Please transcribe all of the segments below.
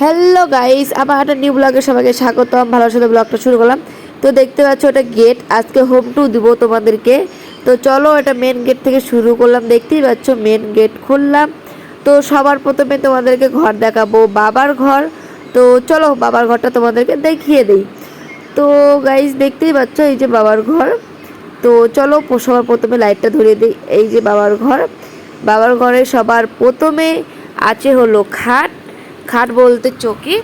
Hello guys আমার একটা new ব্লগে সবাইকে স্বাগতম ভালোর সাথে ব্লগটা শুরু করলাম। তো দেখতে পাচ্ছ এটা গেট আজকে হোম টু দিব তোমাদেরকে। তো চলো এটা মেন গেট থেকে শুরু করলাম। দেখতেই পাচ্ছ মেন গেট খুললাম। তো সবার প্রথমে তোমাদেরকে ঘর দেখাবো। বাবার ঘর। তো চলো বাবার ঘরটা তোমাদেরকে দেখিয়ে দিই। তো গাইস দেখতেই পাচ্ছ এই যে বাবার ঘর। তো চলো সবার প্রথমে লাইটটা ধরিয়ে দিই। এই যে বাবার ঘর। বাবার ঘরে সবার প্রথমে আছে হলো খাট। খাট বলতে চকি।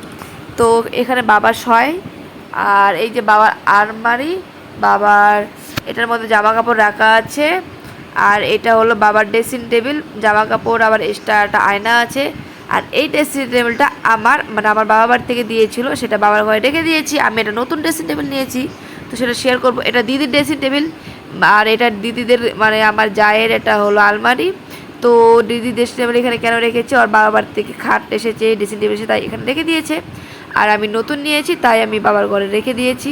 তো এখানে বাবা শয় আর এই যে বাবার আলমারি, বাবার এটার মধ্যে জামা কাপড় রাখা আছে আর এটা হলো বাবার ড্রেসিং টেবিল জামা কাপড় আবার এক্সট্রা একটা আয়না আছে। আর এই ড্রেসিং টেবিলটা আমার মানে আমার বাবা বাড়ি থেকে দিয়েছিল, সেটা বাবার ঘরে রেখে দিয়েছি। আমি এটা নতুন ড্রেসিং টেবিল নিয়েছি, তো সেটা শেয়ার করব। এটা দিদির ড্রেসিং টেবিল আর এটা দিদিদের মানে আমার জায়ের এটা হলো আলমারি। তো দিদি ড্রেসিং টেবিল এখানে কেন রেখেছে, ওর বাবা বাড়ি থেকে খাট এসেছে ড্রেসিং টেবিল এসে তাই এখানে রেখে দিয়েছে। আর আমি নতুন নিয়েছি, তাই আমি বাবার ঘরে রেখে দিয়েছি।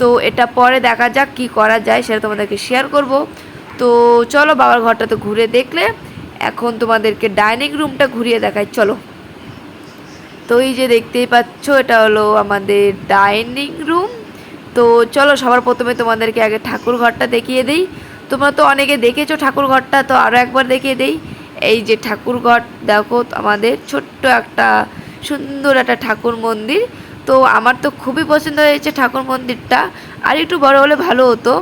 তো এটা পরে দেখা যাক কি করা যায়, সেটা তোমাদেরকে শেয়ার করব। তো চলো বাবার ঘরটা তো ঘুরে দেখলে, এখন তোমাদেরকে ডাইনিং রুমটা ঘুরিয়ে দেখাই, চলো। তো এই যে দেখতেই পাচ্ছ, এটা হলো আমাদের ডাইনিং রুম তো চলো সবার প্রথমে তোমাদেরকে আগে ঠাকুর ঘরটা দেখিয়ে দিই। তোমরা তো অনেকে দেখেছ ঠাকুর ঘরটা তো আরও একবার দেখিয়ে দিই। এই যে ঠাকুর ঘর দেখো আমাদের ছোট্ট একটা, সুন্দর একটা ঠাকুর মন্দির। তো আমার তো খুবই পছন্দ হয়েছে ঠাকুর মন্দিরটা। আর একটু বড় হলে ভালো হতো।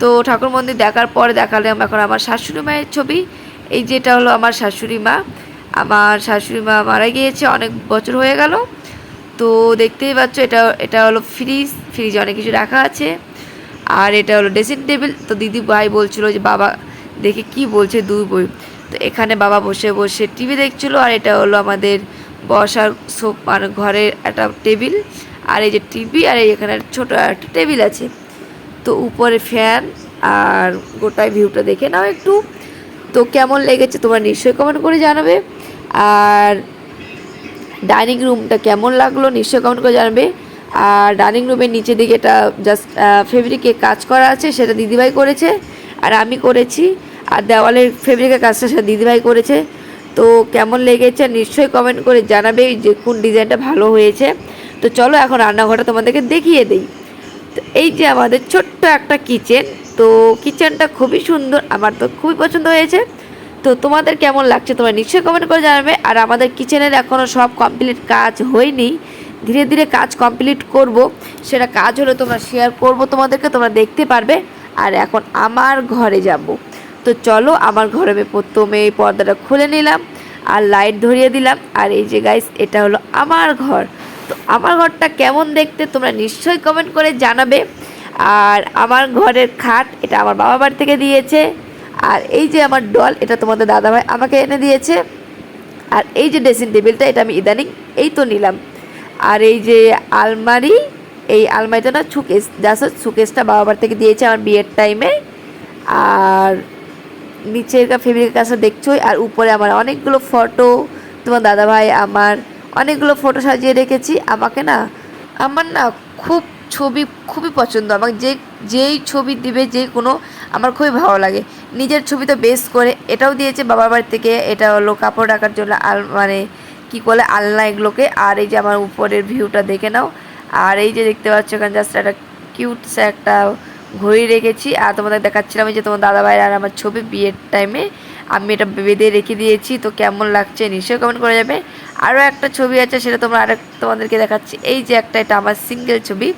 তো ঠাকুর মন্দির দেখার পরে দেখালাম এখন আমার শাশুড়ি মায়ের ছবি। এই যেটা হলো আমার শাশুড়ি মা। আমার শাশুড়ি মা মারা গিয়েছে অনেক বছর হয়ে গেল। তো দেখতেই পাচ্ছ এটা এটা হলো ফ্রিজ ফ্রিজে অনেক কিছু রাখা আছে। আর এটা হলো ড্রেসিং টেবিল তো দিদি ভাই বলছিল যে, বাবা, দেখে কি বলছে দুই বই। তো এখানে বাবা বসে বসে টিভি দেখছিল আর এটা হলো আমাদের বসার সোপ মানে ঘরের একটা টেবিল। আর এই যে টিভি আর এই এখানে ছোটো একটা টেবিল আছে। তো উপরে ফ্যান আর গোটাই ভিউটা দেখে নাও একটু। তো কেমন লেগেছে তোমরা নিশ্চয়ই কমেন্ট করে জানাবে। আর ডাইনিং রুমটা কেমন লাগল নিশ্চয়ই কমেন্ট করে জানাবে। আর ডাইনিং রুমের নিচের দিকে এটা জাস্ট ফেব্রিকে কাজ করা আছে, সেটা দিদিভাই করেছে। আর আমি করেছি, আর দেওয়ালের ফেব্রিকের কাজটা সেটা দিদিভাই করেছে। তো কেমন লেগেছে নিশ্চয়ই কমেন্ট করে জানাবে যে কোন ডিজাইনটা ভালো হয়েছে। তো চলো এখন রান্নাঘরটা তোমাদেরকে দেখিয়ে দিই। তো এই যে আমাদের ছোট্ট একটা কিচেন তো কিচেনটা খুবই সুন্দর, আমার তো খুবই পছন্দ হয়েছে। তো তোমাদের কেমন লাগছে তোমরা নিশ্চয়ই কমেন্ট করে জানাবে। আর আমাদের কিচেনের এখনও সব কমপ্লিট কাজ হয়নি। ধীরে ধীরে কাজ কমপ্লিট করব। সেটা কাজ হলে তোমরা শেয়ার করব তোমাদেরকে, তোমরা দেখতে পারবে। আর এখন আমার ঘরে যাব। তো চলো, আমার ঘরে আমি প্রথমে এই পর্দাটা খুলে নিলাম আর লাইট ধরিয়ে দিলাম। আর এই যে গাইস এটা হলো আমার ঘর। তো আমার ঘরটা কেমন দেখতে তোমরা নিশ্চয়ই কমেন্ট করে জানাবে। আর আমার ঘরের খাট, এটা আমার বাবা বাড়ি থেকে দিয়েছে। আর এই যে আমার ডল এটা তোমাদের দাদাভাই আমাকে এনে দিয়েছে। আর এই যে ড্রেসিং টেবিলটা এটা আমি ইদানিং এই তো নিলাম। আর এই যে আলমারি, এই আলমারিটা না সুকেস জাস্ট সুকেসটা বাবা বাড়ি থেকে দিয়েছে আমার বিয়ের টাইমে আর নিচের ফেব্রিকের কাজটা দেখছোই, আর উপরে আমার অনেকগুলো ফটো তোমার দাদাভাই আমার অনেকগুলো ফটো সাজিয়ে রেখেছি। আমাকে না, আমার না খুব ছবি খুবই পছন্দ। আমাকে যে, যেই ছবি দিবে, যে কোনো, আমার খুবই ভালো লাগে। নিজের ছবি তো বেস করে এটাও দিয়েছে বাবার বাড়ি থেকে, এটা হলো কাপড় রাখার জন্য আল মানে কী বলে আলনা এগুলোকে, আর এই যে আমার উপরের ভিউটা দেখে নাও। আর এই যে দেখতে পাচ্ছ এখানে জাস্ট একটা কিউট একটা ঘড়ি রেখেছি। আর তোমাদের দেখাচ্ছিলাম যে তোমার দাদা ভাইয়ের আর আমার ছবি বিয়ের টাইমে আমি এটা বেঁধে রেখে দিয়েছি, তো কেমন লাগছে নিশ্চয়ই কমেন্ট করে যাবে। আরও একটা ছবি আছে, সেটা তোমরা আরেক তোমাদেরকে দেখাচ্ছি। এই যে একটা, এটা আমার সিঙ্গেল ছবি।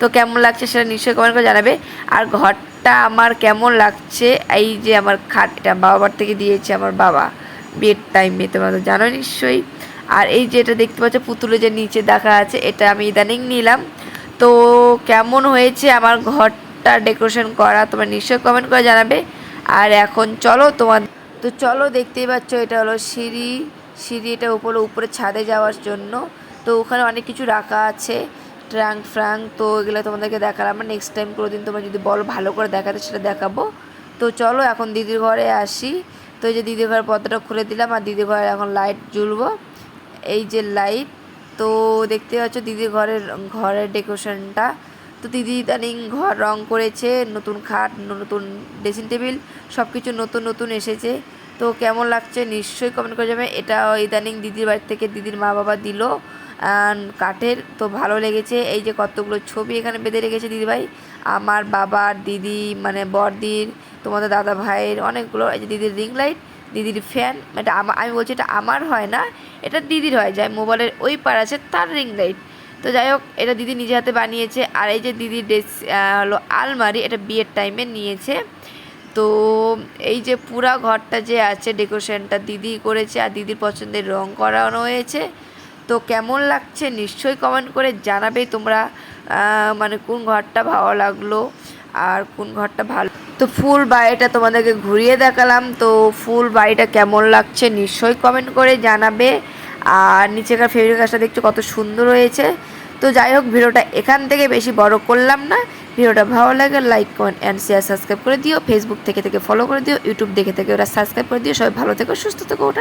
তো কেমন লাগছে সেটা নিশ্চয়ই কমেন্ট করে জানাবে। আর ঘরটা আমার কেমন লাগছে, এই যে আমার খাট, এটা বাবা বাড়ি থেকে দিয়েছে আমার বাবা। বিয়ের টাইমে তোমরা তো জানো নিশ্চয়ই। আর এই যে এটা দেখতে পাচ্ছ পুতুলে যে নিচে দেখা আছে, এটা আমি ইদানিং নিলাম। তো কেমন হয়েছে আমার ঘরটা ডেকোরেশন করা, তোমরা নিশ্চয়ই কমেন্ট করে জানাবে। আর এখন চলো তোমার, তো চলো দেখতেই পাচ্ছ, এটা হলো সিঁড়ি। সিঁড়ি এটা উপরে উপরে ছাদে যাওয়ার জন্য। তো ওখানে অনেক কিছু রাখা আছে, ট্রাঙ্ক ফ্রাঙ্ক। তো এগুলো তোমাদেরকে দেখালাম নেক্সট টাইম কোনো দিন তোমরা যদি বলো ভালো করে দেখাতে, সেটা দেখাবো। তো চলো এখন দিদির ঘরে আসি। তো এই যে দিদির ঘরের পর্দাটা খুলে দিলাম, আর দিদির ঘরে এখন লাইট জ্বলবো। এই যে লাইট, তো দেখতে পাচ্ছ দিদির ঘরের ঘরের ডেকোরেশনটা। তো দিদি ইদানিং ঘর রং করেছে, নতুন খাট, নতুন ড্রেসিং টেবিল সব কিছু নতুন নতুন এসেছে। তো কেমন লাগছে নিশ্চয়ই কমেন্ট করে যাবে এটা ইদানিং দিদির বাড়ি থেকে দিদির মা বাবা দিল কাঠের। তো ভালো লেগেছে। এই যে কতগুলো ছবি এখানে বেঁধে রেখেছে দিদিভাই আমার বাবার দিদি মানে বড়দির, তোমাদের দাদা ভাইয়ের অনেকগুলো, এই যে দিদির রিং লাইট দিদির ফ্যান এটা আমা- আমি বলছি এটা আমার হয় না, এটা দিদির হয়, যাই মোবাইলের ওই পার আছে, তার রিং লাইট তো যাই হোক, এটা দিদি নিজে হাতে বানিয়েছে, আর এই যে দিদির ড্রেস হলো আলমারি, এটা বিয়ের টাইমে নিয়েছে। তো এই যে পুরা ঘরটা যে আছে ডেকোরেশনটা দিদি করেছে, আর দিদির পছন্দের রং করানো হয়েছে। তো কেমন লাগছে, নিশ্চয়ই কমেন্ট করে জানাবে তোমরা মানে কোন ঘরটা ভালো লাগল। আর কোন ঘরটা ভালো? তো ফুল বাড়িটা তোমাদেরকে ঘুরিয়ে দেখালাম। তো ফুল বাড়িটা কেমন লাগছে নিশ্চয়ই কমেন্ট করে জানাবে। আর নিচেকার ফেব্রিক কাজটা দেখছ কত সুন্দর হয়েছে। তো যাই হোক, ভিডিওটা এখান থেকে বেশি বড় করলাম না। ভিডিওটা ভালো লাগে like comment and share subscribe করে দিও। ফেসবুক থেকে থেকে ফলো করে দিও ইউটিউব দেখে থেকে ওরা সাবস্ক্রাইব করে দিও। সবাই ভালো থেকো, সুস্থ থেকো ওটা